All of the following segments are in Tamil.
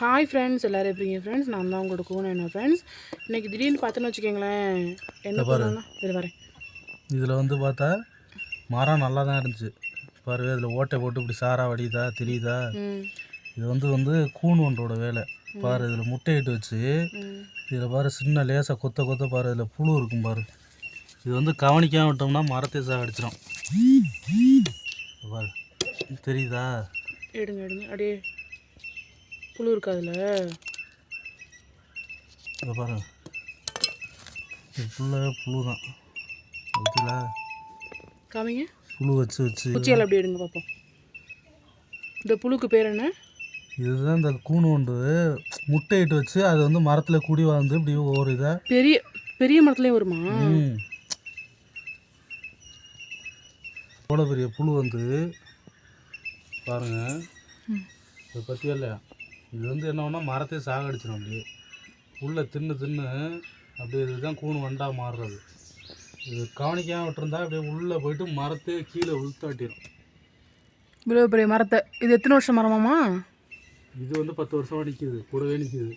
ஹாய் ஃப்ரெண்ட்ஸ் எல்லோரும் எப்படிங்க ஃப்ரெண்ட்ஸ் நான் தான் உங்களோட கூன என்ன ஃப்ரெண்ட்ஸ் இன்றைக்கி திடீர்னு பார்த்தோன்னு வச்சுக்கோங்களேன் என்ன பண்ணணும்னா இது வரேன். இதில் வந்து பார்த்தா மரம் நல்லா தான் இருந்துச்சு. பாரு இதில் ஓட்டை போட்டு இப்படி சாரா வடியுதா தெரியுதா? இது வந்து வந்து கூன் ஒன்றோட வேலை. பாரு இதில் முட்டையிட்டு வச்சு இதில் பாரு சின்ன லேசாக கொத்த கொத்த பாரு இதில் புழு இருக்கும் பாரு. இது வந்து கவனிக்காம விட்டோம்னா மரத்தை சாகடிச்சிடும் பாரு. தெரியுதா? எடுங்க எடுங்க. அப்படியே புழு இருக்கா அதில். இதை பாரு இது ஃபுல்லாகவே புழு தான் ஓகேலா காமிங்க. புழு வச்சு வச்சு குச்சியால் அப்படியே எடுங்க பார்ப்போம் இந்த புழுக்கு பேர் என்ன? இதுதான் இந்த கூணு ஒன்று. முட்டையிட்டு வச்சு அது வந்து மரத்தில் குடி வாழ்ந்து இப்படி ஒவ்வொரு இதாக பெரிய பெரிய மரத்துலேயும் வருமா? ம். எவ்வளோ பெரிய புழு வந்து? பாருங்க. இதை பற்றியா இல்லையா? இது வந்து என்ன பண்ணால் மரத்தையே சாகடிச்சிடும் அப்படியே. உள்ள தின்னு தின்னு அப்படியே இதுதான் கூணு வண்டா மாறுறது. இது கவனிக்காமல் விட்டுருந்தா அப்படியே உள்ளே போயிட்டு மரத்தையே கீழே உளுத்தாட்டிடும் இவ்வளோ பெரிய மரத்தை. இது எத்தனை வருஷம் மரமாமா இது வந்து பத்து வருஷமாக நிற்கிது கூடவே நிற்கிது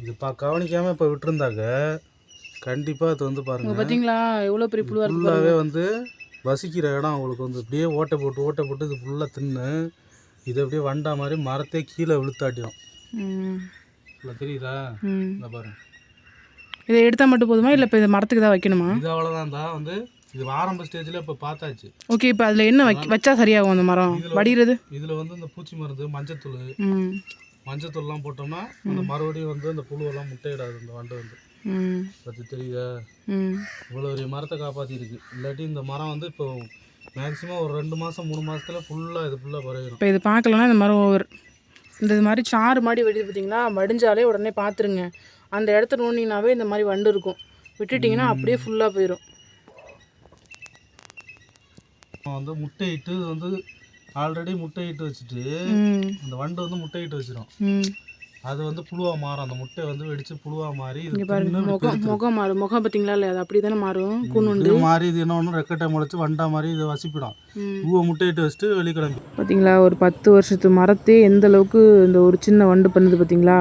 இது பா கவனிக்காமல் இப்போ விட்டுருந்தாக்க கண்டிப்பாக அது வந்து பாருங்க பார்த்தீங்களா எவ்வளோ பெரிய புழுவாக ஃபுல்லாகவே வந்து வசிக்கிற இடம் அவங்களுக்கு வந்து அப்படியே ஓட்டை போட்டு ஓட்டை போட்டு இது ஃபுல்லாக தின்னு இது அப்படியே வண்டா மாதிரி மரத்தே கீழே விழுத்தாட்டிடும் இல்லை தெரியுதா? இந்த பாரு. இதை எடுத்தால் மட்டும் போதுமா? இல்லை இப்போ இந்த மரத்துக்கு தான் வைக்கணுமா? இது அவ்வளோதான் தான் வந்து இது ஆரம்ப ஸ்டேஜில் இப்போ பார்த்தாச்சு. ஓகே இப்போ அதில் என்ன வைக்க வச்சா சரியாகும் அந்த மரம்? வடிகிறது? இதில் வந்து இந்த பூச்சி மருந்து மஞ்சத்தூள். மஞ்சத்தூள்லாம் போட்டோம்னா அந்த மறுபடியும் வந்து அந்த புழுவெல்லாம் முட்டையிடாது அந்த வண்டு வந்து. பற்றி தெரியுதா? இவ்வளோ பெரிய மரத்தை காப்பாற்றிருக்கு இல்லாட்டி இந்த மரம் வந்து இப்போ மேக்ஸிமம் ஒரு ரெண்டு மாதம் மூணு மாதத்துல ஃபுல்லாக இது ஃபுல்லாக குறையிடும் இப்போ இது பார்க்கலன்னா இந்த மரம் ஓவர் இந்த இது மாதிரி சாறு மாடி வெடிது பார்த்தீங்களா வடிஞ்சாலே உடனே பார்த்துருங்க. அந்த இடத்த நோண்டிங்கனாவே இந்த மாதிரி வண்டு இருக்கும். விட்டுட்டிங்கன்னா அப்படியே ஃபுல்லாக போயிடும் வந்து முட்டையிட்டு வந்து ஆல்ரெடி முட்டையிட்டு வச்சுட்டு அந்த வண்டு வந்து முட்டையிட்டு வச்சிடும் அது வந்து புழுவா மாறும். அந்த முட்டை வந்து வெடிச்சு புழுவா மாறி இது இங்கே பாருங்க முகம் முகம் மாறும். முகம் பார்த்தீங்களா இல்லை அது அப்படி தானே மாறும் கூணுண்டு இது மாறி இது என்ன ஒன்று ரெக்கட்டை முளைச்சு வண்டா மாதிரி இது வசிப்பிடும். பூவை முட்டையிட்டு வச்சுட்டு வெளிக்கிளம்பி பார்த்தீங்களா ஒரு பத்து வருஷத்து மரத்தே எந்த அளவுக்கு இந்த ஒரு சின்ன வண்டு பண்ணுது பார்த்தீங்களா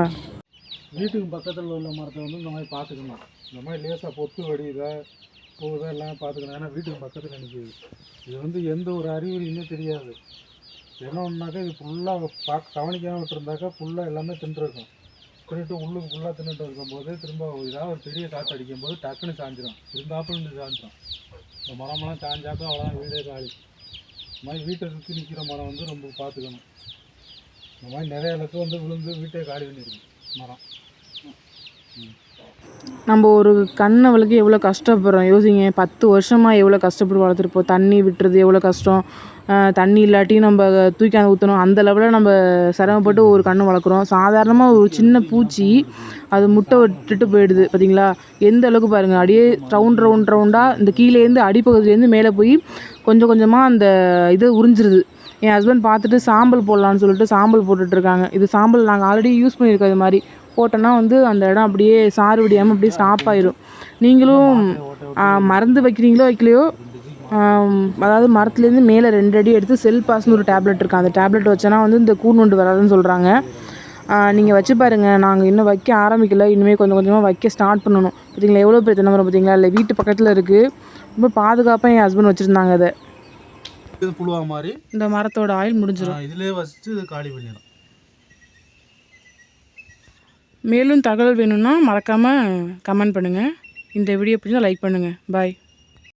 வீட்டுக்கு பக்கத்தில் உள்ள மரத்தை வந்து இந்த மாதிரி பார்த்துக்கணும் இந்த மாதிரி லேசாக பொத்து வடியுதா போகுதா எல்லாம் பார்த்துக்கணும் ஏன்னா வீட்டுக்கு பக்கத்தில் நிற்கிது இது வந்து எந்த ஒரு அறிகுறியுமே தெரியாது. என்ன ஒன்றாக்கா இது ஃபுல்லாக பார்க்க கவனிக்காமல் விட்டுருந்தாக்கா ஃபுல்லாக எல்லாமே தின்றுருக்கும். தின்னுட்டு உள்ளுக்கு ஃபுல்லாக தின்னுட்டு இருக்கும்போது திரும்ப ஏதாவது ஒரு பெரிய காற்று அடிக்கும் போது டக்குன்னு சாஞ்சிரும். இருந்தாப்புல இருந்து சாஞ்சிரும். இந்த மரமெல்லாம் சாஞ்சாக்கா அவ்வளோதான் வீடே காலி. இந்த மாதிரி வீட்டை சுற்றி நிற்கிற மரம் வந்து ரொம்ப பார்த்துக்கணும் இந்த மாதிரி நிறைய இடத்துல வந்து விழுந்து வீட்டை காலி பண்ணியிருக்கு மரம். ம். நம்ம ஒரு கண்ணவளுக்கு எவ்வளோ கஷ்டப்படுறோம். யோசிங்க பத்து வருஷமாக எவ்வளோ கஷ்டப்பட்டு வளர்த்துருப்போம் தண்ணி விட்டுறது எவ்வளோ கஷ்டம். தண்ணி இல்லாட்டி நம்ம தூக்கி ஊற்றணும் அந்த லெவலில் நம்ம சிரமப்பட்டு ஒரு கன்று வளர்க்குறோம். சாதாரணமாக ஒரு சின்ன பூச்சி அது முட்டை விட்டுட்டு போயிடுது பார்த்தீங்களா எந்த அளவுக்கு பாருங்கள் அப்படியே ரவுண்ட் ரவுண்ட் ரவுண்டாக இந்த கீழேருந்து அடிப்பகுதியிலேருந்து மேலே போய் கொஞ்சம் கொஞ்சமாக அந்த இது உறிஞ்சிருது. என் ஹஸ்பண்ட் பார்த்துட்டு சாம்பல் போடலான்னு சொல்லிட்டு சாம்பல் போட்டுட்ருக்காங்க. இது சாம்பல் நாங்கள் ஆல்ரெடி யூஸ் பண்ணியிருக்கோம் இது மாதிரி. போட்டோன்னா வந்து அந்த இடம் அப்படியே சாறு விடியாமல் அப்படியே ஸ்டாப் ஆயிரும். நீங்களும் மறந்து வைக்கிறீங்களோ வைக்கலையோ அதாவது மரத்துலேருந்து மேலே ரெண்டு அடி எடுத்து செல் பாஸ்னு ஒரு டேப்லெட் இருக்குது அந்த டேப்லெட் வச்சோன்னா வந்து இந்த கூண் கூர்நுண்டு வராதுன்னு சொல்கிறாங்க நீங்கள் வச்சு பாருங்கள் நாங்கள் இன்னும் வைக்க ஆரம்பிக்கல. இனிமேல் கொஞ்சம் கொஞ்சமாக வைக்க ஸ்டார்ட் பண்ணணும். பார்த்தீங்களா எவ்வளோ பெரிய தென்னை பார்த்தீங்களா இல்லை வீட்டு பக்கத்தில் இருக்குது ரொம்ப பாதுகாப்பாக என் ஹஸ்பண்ட் வச்சுருந்தாங்க அதை இது புழுவா மாதிரி இந்த மரத்தோட ஆயில் முடிஞ்சிடும் இதிலே வசிச்சு இது காலி பண்ணிடும் மேலும் தகவல் வேணும்னா மறக்காமல் கமெண்ட் பண்ணுங்கள் இந்த வீடியோ பிடிச்சா லைக் பண்ணுங்கள் பாய்